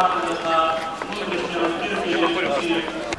вказує на внутрішні розбірки.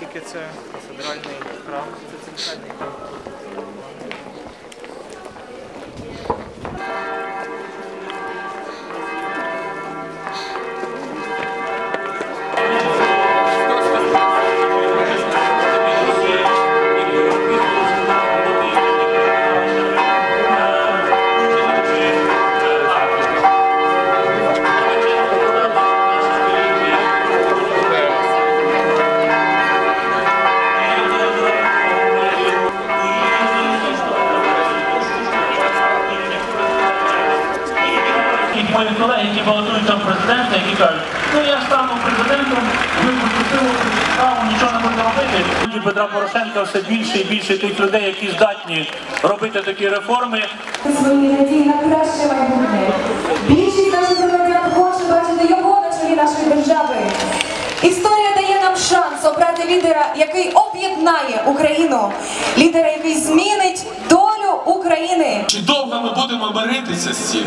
оскільки це федеральний храм, це центральний храм. Мої колеги, які балотуються в президенти, які кажуть, ну я стану президентом, ви справу, нічого не будете робити. Петра Порошенка все більше і більше тих людей, які здатні робити такі реформи. свої надії на краще майбутнє. Більшість наших громадян хоче бачити його на чолі нашої держави. Історія дає нам шанс обрати лідера, який об'єднає Україну, лідера, який змінить долю України. Чи довго ми будемо миритися з цим?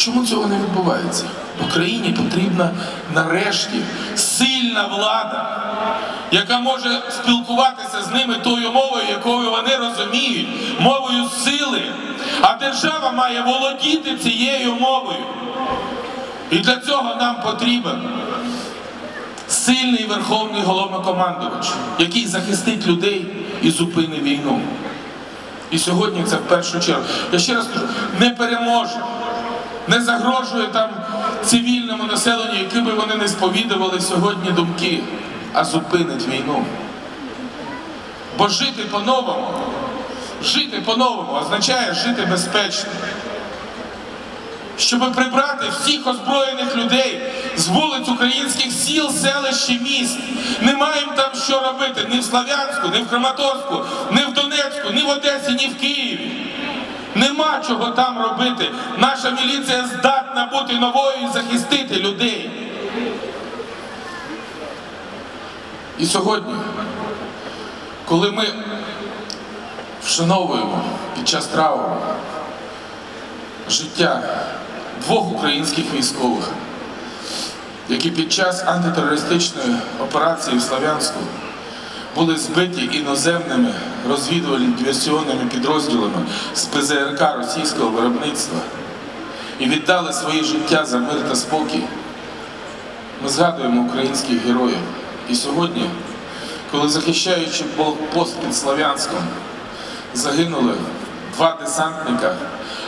Чому цього не відбувається? Україні потрібна нарешті сильна влада, яка може спілкуватися з ними тою мовою, якою вони розуміють, мовою сили. А держава має володіти цією мовою. І для цього нам потрібен сильний верховний головнокомандувач, який захистить людей і зупинить війну. І сьогодні це в першу чергу. Я ще раз кажу, не переможе, не загрожує там цивільному населенню, які би вони не сповідували сьогодні думки, а зупинить війну. Бо жити по-новому, жити по-новому означає жити безпечно. Щоб прибрати всіх озброєних людей з вулиць українських сіл, селищ і міст. Не маємо там що робити ні в Славянську, ні в Краматорську, ні в Донецьку, ні в Одесі, ні в Києві. Нема чого там робити. Наша міліція здатна бути новою і захистити людей. І сьогодні, коли ми вшановуємо під час трауру життя двох українських військових, які під час антитерористичної операції в Слов'янську були збиті іноземними розвідувальними диверсіонними підрозділами з ПЗРК російського виробництва і віддали свої життя за мир та спокій. Ми згадуємо українських героїв. І сьогодні, коли захищаючи блокпост під Слов'янськом, загинули два десантника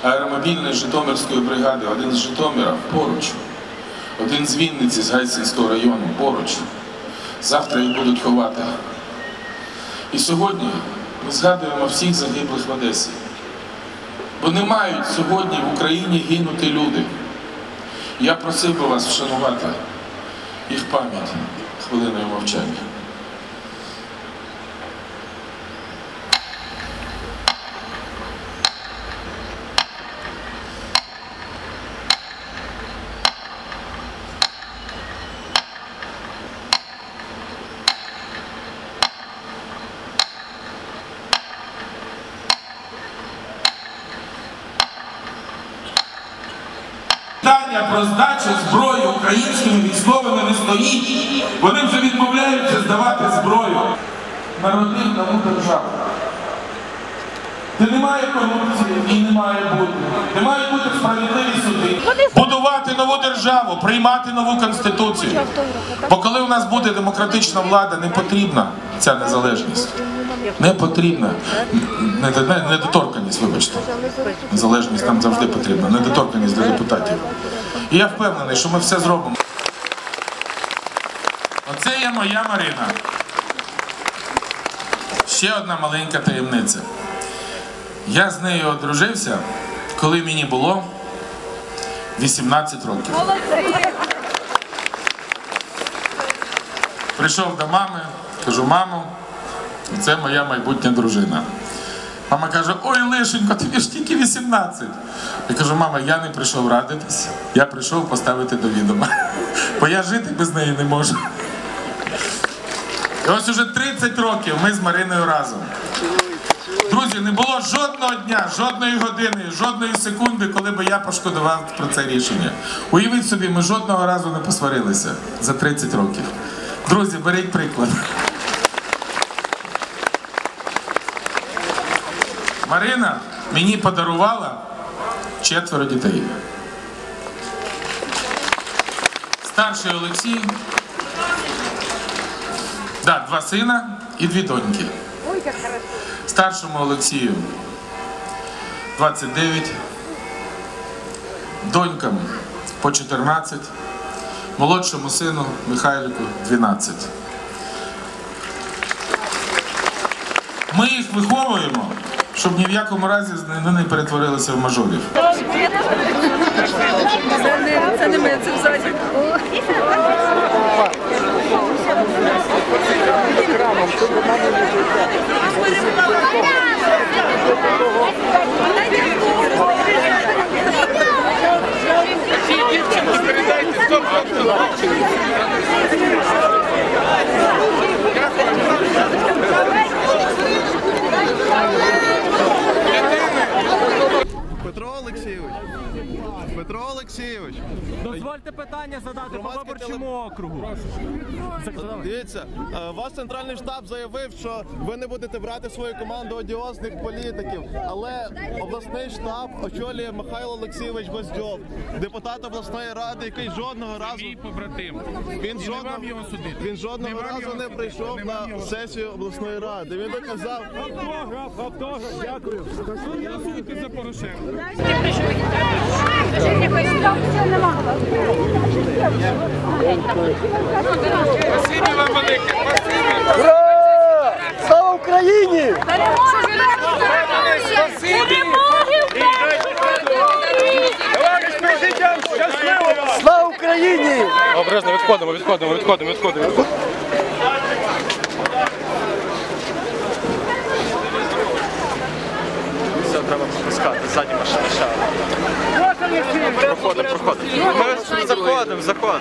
аеромобільної Житомирської бригади, один з Житомира поруч, один з Вінниці, з Гайсинського району поруч. Завтра їх будуть ховати. І сьогодні ми згадуємо всіх загиблих в Одесі. Бо не мають сьогодні в Україні гинути люди. Я просив би вас вшанувати їх пам'ять хвилиною мовчання. Питання про здачу зброї українськими військовими не стоїть. Вони вже відмовляються здавати зброю. Народив тому державу. Де немає корупції і не має бути. Де мають бути справедливі суди. Будувати нову державу, приймати нову конституцію. Бо коли у нас буде демократична влада, не потрібна ця незалежність. Не потрібна. Не- не- Недоторканність, вибачте. Незалежність там завжди потрібна, недоторканність до депутатів. І я впевнений, що ми все зробимо. Оце є моя Марина. Ще одна маленька таємниця. Я з нею одружився, коли мені було 18 років. Прийшов до мами, кажу, мамо, це моя майбутня дружина. Мама каже, ой, Лишенько, тобі ж тільки 18. Я кажу, мама, я не прийшов радитись, я прийшов поставити до відома. Бо я жити без неї не можу. І ось уже 30 років ми з Мариною разом. Друзі, не було жодного дня, жодної години, жодної секунди, коли би я пошкодував про це рішення. Уявіть собі, ми жодного разу не посварилися за 30 років. Друзі, беріть приклад. Марина мені подарувала четверо дітей. Старший Олексій, да, два сина і дві доньки. Старшому Олексію 29, донькам по 14, молодшому сину Михайлику 12. Ми їх виховуємо, щоб ні в якому разі вони не перетворилися в мажорів. Це не, ми, це взагалі. Петро Олексійович. Петро Олексійович. Дозвольте питання задати по виборчому округу. Дивіться, е, ваш центральний штаб заявив, що ви не будете брати свою команду одіозних політиків, але обласний штаб очолює Михайло Олексійович Гвоздьов, депутат обласної ради, який жодного разу побратим. він жодного, він жодного разу не прийшов на сесію обласної ради. Він доказав. за Порошенка. Спасибі вам велике. Слава Україні! Слава Україні! Обережно відходимо, відходимо, відходимо, відходимо. Все, треба пропускати, ззаді машина ще. Проходимо, проходимо. Ми заходимо, заходимо.